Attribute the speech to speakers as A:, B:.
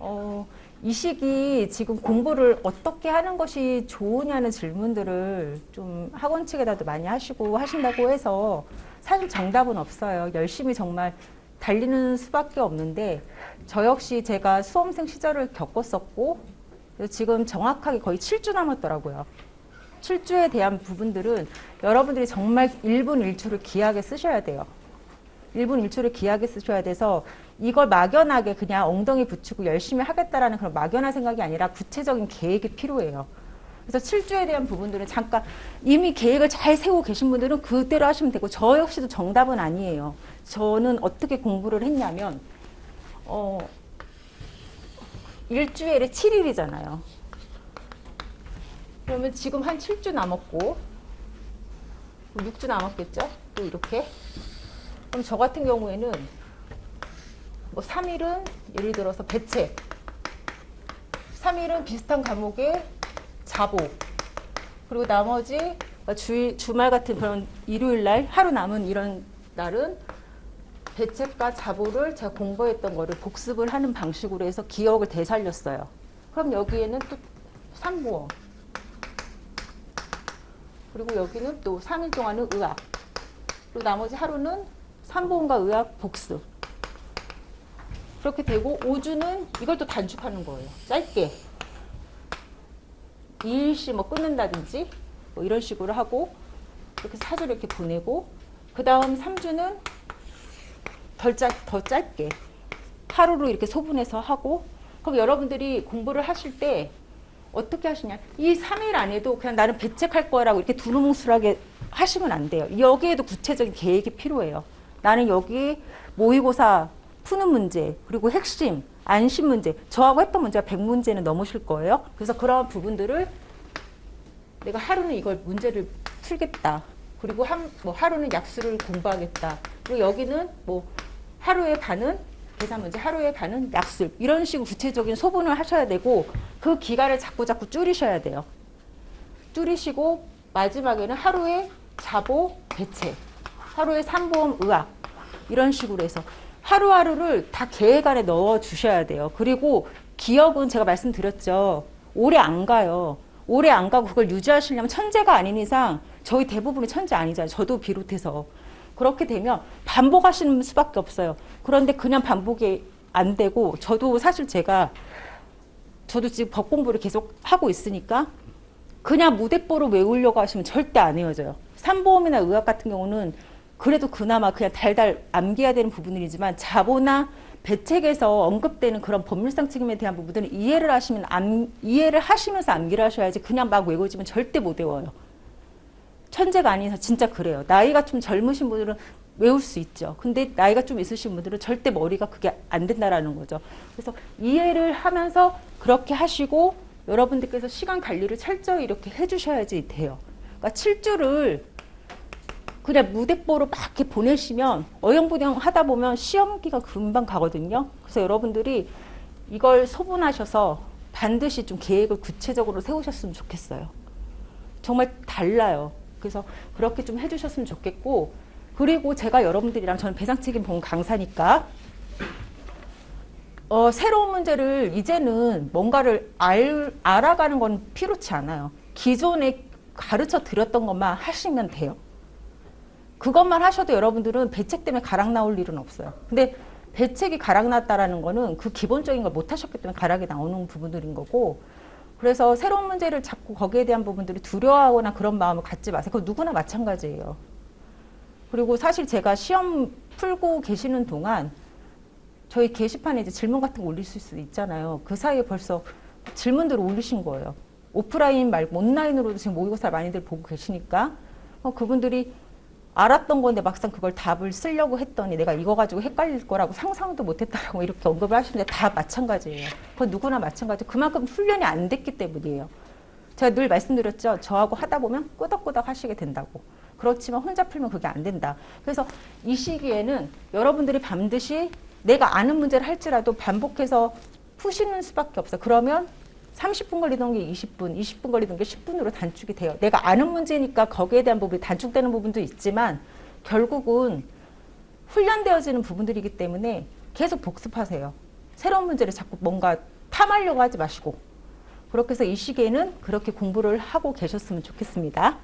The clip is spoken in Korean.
A: 어, 이 시기 지금 공부를 어떻게 하는 것이 좋으냐는 질문들을 좀 학원 측에다도 많이 하시고 하신다고 해서 사실 정답은 없어요. 열심히 정말 달리는 수밖에 없는데 저 역시 제가 수험생 시절을 겪었었고 지금 정확하게 거의 7주 남았더라고요. 7주에 대한 부분들은 여러분들이 정말 1분 1초를 귀하게 쓰셔야 돼요. 1분 1초를 귀하게 쓰셔야 돼서 이걸 막연하게 그냥 엉덩이 붙이고 열심히 하겠다라는 그런 막연한 생각이 아니라 구체적인 계획이 필요해요. 그래서 7주에 대한 부분들은 잠깐 이미 계획을 잘 세우고 계신 분들은 그대로 하시면 되고 저 역시도 정답은 아니에요. 저는 어떻게 공부를 했냐면 어 일주일에 7일이잖아요. 그러면 지금 한 7주 남았고 6주 남았겠죠? 또 이렇게 그럼 저 같은 경우에는 뭐 3일은 예를 들어서 배책 3일은 비슷한 과목의 자보. 그리고 나머지 주, 주말 같은 그런 일요일 날 하루 남은 이런 날은 배책과 자보를 제가 공부했던 거를 복습을 하는 방식으로 해서 기억을 되살렸어요. 그럼 여기에는 또 3보험 그리고 여기는 또 3일 동안은 의학. 그리고 나머지 하루는 3보험과 의학 복습 그렇게 되고 5주는 이걸 또 단축하는 거예요. 짧게. 2일씩 뭐 끊는다든지 뭐 이런 식으로 하고 이렇게 사주를 이렇게 보내고 그 다음 3주는 덜 짧, 더 짧게 하루로 이렇게 소분해서 하고 그럼 여러분들이 공부를 하실 때 어떻게 하시냐? 이 3일 안에도 그냥 나는 배책할 거라고 이렇게 두루뭉술하게 하시면 안 돼요. 여기에도 구체적인 계획이 필요해요. 나는 여기 모의고사 푸는 문제 그리고 핵심 안심 문제. 저하고 했던 문제가 100문제는 넘으실 거예요. 그래서 그런 부분들을 내가 하루는 이걸 문제를 풀겠다. 그리고 한, 뭐 하루는 약수를 공부하겠다. 그리고 여기는 뭐 하루에 반은 계산 문제 하루에 반은 약술 이런 식으로 구체적인 소분을 하셔야 되고 그 기간을 자꾸 자꾸 줄이셔야 돼요. 줄이시고 마지막에는 하루에 자보 배체, 하루에 삼보험 의학. 이런 식으로 해서 하루하루를 다 계획 안에 넣어 주셔야 돼요. 그리고 기억은 제가 말씀드렸죠. 오래 안 가요. 오래 안 가고 그걸 유지하시려면 천재가 아닌 이상 저희 대부분이 천재 아니잖아요. 저도 비롯해서. 그렇게 되면 반복하시는 수밖에 없어요. 그런데 그냥 반복이 안 되고 저도 사실 제가 저도 지금 법 공부를 계속 하고 있으니까 그냥 무대뽀로 외우려고 하시면 절대 안 외워져요. 삼보험이나 의학 같은 경우는 그래도 그나마 그냥 달달 암기해야 되는 부분이지만 자보나 배책에서 언급되는 그런 법률상 책임에 대한 부분들은 이해를 하시면 암, 이해를 하시면서 암기를 하셔야지 그냥 막 외워지면 절대 못 외워요. 천재가 이상 진짜 그래요. 나이가 좀 젊으신 분들은 외울 수 있죠. 근데 나이가 좀 있으신 분들은 절대 머리가 그게 안 된다라는 거죠. 그래서 이해를 하면서 그렇게 하시고 여러분들께서 시간 관리를 철저히 이렇게 해주셔야지 돼요. 그러니까 7주를 그냥 무대뽀로 막 이렇게 보내시면 어영부영 하다 보면 시험기가 금방 가거든요. 그래서 여러분들이 이걸 소분하셔서 반드시 좀 계획을 구체적으로 세우셨으면 좋겠어요. 정말 달라요. 그래서 그렇게 좀 해주셨으면 좋겠고 그리고 제가 여러분들이랑 저는 배상책임 보험 강사니까 어, 새로운 문제를 이제는 뭔가를 알, 알아가는 건 필요치 않아요. 기존에 가르쳐 드렸던 것만 하시면 돼요. 그것만 하셔도 여러분들은 배책 때문에 가락 나올 일은 없어요. 근데 배책이 가락 났다라는 거는 그 기본적인 걸 못 하셨기 때문에 가락이 나오는 부분들인 거고 그래서 새로운 문제를 자꾸 거기에 대한 부분들이 두려워하거나 그런 마음을 갖지 마세요. 그거 누구나 마찬가지예요. 그리고 사실 제가 시험 풀고 계시는 동안 저희 게시판에 이제 질문 같은 거 올릴 수 있잖아요. 그 사이에 벌써 질문들을 올리신 거예요. 오프라인 말고 온라인으로도 지금 모의고사 많이들 보고 계시니까 어, 그분들이 알았던 건데 막상 그걸 답을 쓰려고 했더니 내가 이거 가지고 헷갈릴 거라고 상상도 못했다라고 이렇게 언급을 하시는데 다 마찬가지예요. 그건 누구나 마찬가지. 그만큼 훈련이 안 됐기 때문이에요. 제가 늘 말씀드렸죠. 저하고 하다 보면 끄덕끄덕 하시게 된다고. 그렇지만 혼자 풀면 그게 안 된다. 그래서 이 시기에는 여러분들이 반드시 내가 아는 문제를 할지라도 반복해서 푸시는 수밖에 없어. 그러면 30분 걸리던 게 20분, 20분 걸리던 게 10분으로 단축이 돼요. 내가 아는 문제니까 거기에 대한 부분이 단축되는 부분도 있지만 결국은 훈련되어지는 부분들이기 때문에 계속 복습하세요. 새로운 문제를 자꾸 뭔가 탐하려고 하지 마시고 그렇게 해서 이 시기에는 그렇게 공부를 하고 계셨으면 좋겠습니다.